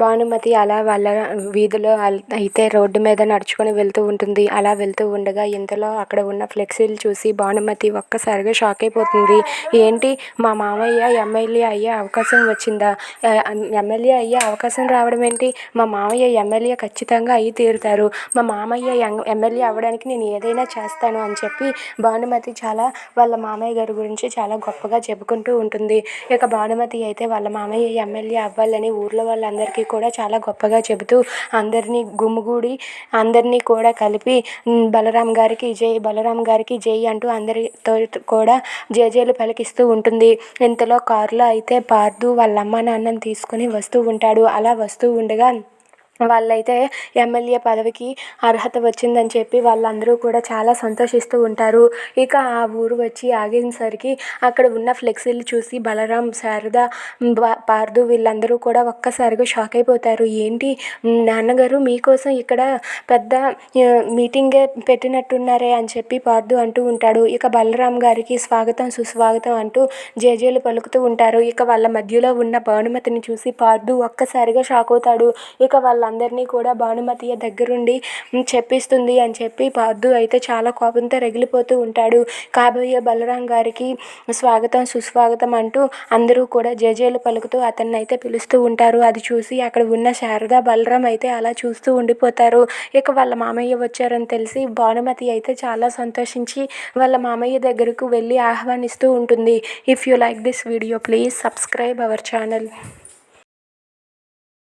భానుమతి అలా వాళ్ళ వీధిలో అయితే రోడ్డు మీద నడుచుకొని వెళ్తూ ఉంటుంది. అలా వెళ్తూ ఉండగా ఇంతలో అక్కడ ఉన్న ఫ్లెక్సీలు చూసి భానుమతి ఒక్కసారిగా షాక్ అయిపోతుంది. ఏంటి? మా మామయ్య ఎమ్మెల్యే అయ్యే అవకాశం వచ్చిందా? ఎమ్మెల్యే అయ్యే అవకాశం రావడం ఏంటి? మా మామయ్య ఎమ్మెల్యే ఖచ్చితంగా అయ్యి తీరుతారు. మా మామయ్య ఎమ్మెల్యే అవ్వడానికి నేను ఏదైనా చేస్తాను అని చెప్పి భానుమతి చాలా వాళ్ళ మామయ్య గారి గురించి చాలా గొప్పగా చెప్పుకుంటూ ఉంటుంది. ఇక భానుమతి అయితే వాళ్ళ మామయ్య ఎమ్మెల్యే అవ్వాలని ఊర్లో వాళ్ళందరికీ కూడా చాలా గొప్పగా చెబుతూ అందరినీ గుమిగూడి అందరినీ కూడా కలిపి బలరాం గారికి జై బలరాం గారికి జై అంటూ అందరితో కూడా జేజేలు పలికిస్తూ ఉంటుంది. ఇంతలో కారులో అయితే పార్దు వాళ్ళ అమ్మ నాన్నని తీసుకొని వస్తూ ఉంటాడు. అలా వస్తూ ఉండగా వాళ్ళైతే ఎమ్మెల్యే పదవికి అర్హత వచ్చిందని చెప్పి వాళ్ళందరూ కూడా చాలా సంతోషిస్తూ ఉంటారు. ఇక ఆ ఊరు వచ్చి ఆగేసరికి అక్కడ ఉన్న ఫ్లెక్సీలు చూసి బలరాం శారద పార్దు వీళ్ళందరూ కూడా ఒక్కసారిగా షాక్ అయిపోతారు. ఏంటి నాన్నగారు మీకోసం ఇక్కడ పెద్ద మీటింగే పెట్టినట్టున్నారే అని చెప్పి పార్దు అంటూ ఉంటాడు. ఇక బలరాం గారికి స్వాగతం సుస్వాగతం అంటూ జేజేలు పలుకుతూ ఉంటారు. ఇక వాళ్ళ మధ్యలో ఉన్న భానుమతిని చూసి పార్దు ఒక్కసారిగా షాక్ అవుతాడు. ఇక వాళ్ళ వాళ్ళందరినీ కూడా భానుమతి దగ్గరుండి చెప్పిస్తుంది అని చెప్పి పార్దు అయితే చాలా కోపంతో రగిలిపోతూ ఉంటాడు. కాబోయే బలరాం గారికి స్వాగతం సుస్వాగతం అంటూ అందరూ కూడా జేజేలు పలుకుతూ అతన్ని అయితే పిలుస్తూ ఉంటారు. అది చూసి అక్కడ ఉన్న శారదా బలరాం అయితే అలా చూస్తూ ఉండిపోతారు. ఇక వాళ్ళ మామయ్య వచ్చారని తెలిసి భానుమతి అయితే చాలా సంతోషించి వాళ్ళ మామయ్య దగ్గరకు వెళ్ళి ఆహ్వానిస్తూ ఉంటుంది. If you like this video please subscribe our channel